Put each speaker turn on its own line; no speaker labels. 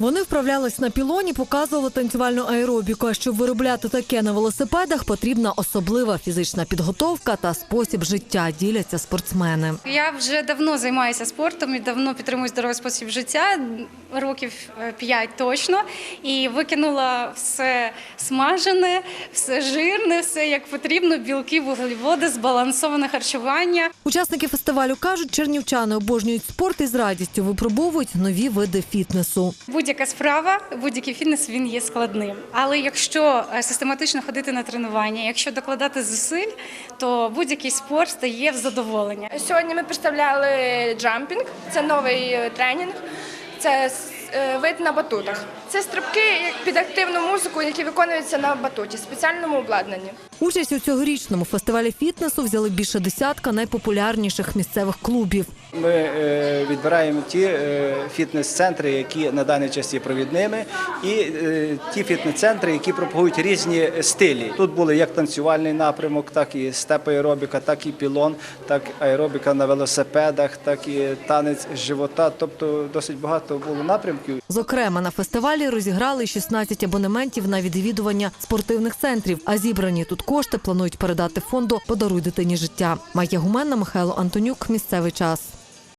Вони вправлялись на пілоні, показували танцювальну аеробіку. А щоб виробляти таке на велосипедах, потрібна особлива фізична підготовка та спосіб життя. Діляться спортсмени.
Я вже давно займаюся спортом і давно підтримую здоровий спосіб життя, років 5 точно. І викинула все смажене, все жирне, все як потрібно, білки, вуглеводи, збалансоване харчування.
Учасники фестивалю кажуть, чернівчани обожнюють спорт і з радістю випробовують нові види фітнесу.
Будь-яка справа, будь-який фітнес він є складним. Але якщо е, систематично ходити на тренування, якщо докладати зусиль, то будь-який спорт стає в задоволення.
Сьогодні ми представляли джампінг, це новий е, тренінг, це е, вид на батутах. Це стрибки під активну музику, які виконуються на батуті, спеціальному обладнанні.
Участь у цьогорічному фестивалі фітнесу взяли більше десятка найпопулярніших місцевих клубів.
Ми е, відбираємо ті е, фітнес-центри, які на даний час є провідними, і е, ті фітнес-центри, які пропагують різні стилі. Тут були як танцювальний напрямок, так і степ-аеробіка, так і пілон, так аеробіка на велосипедах, так і танець живота. Тобто досить багато було напрямків.
Зокрема, на фестивалі розіграли 16 абонементів на відвідування спортивних центрів. А зібрані тут кошти планують передати фонду Подаруй дитині життя. Майя Гуменна, Михайло Антонюк. Місцевий час.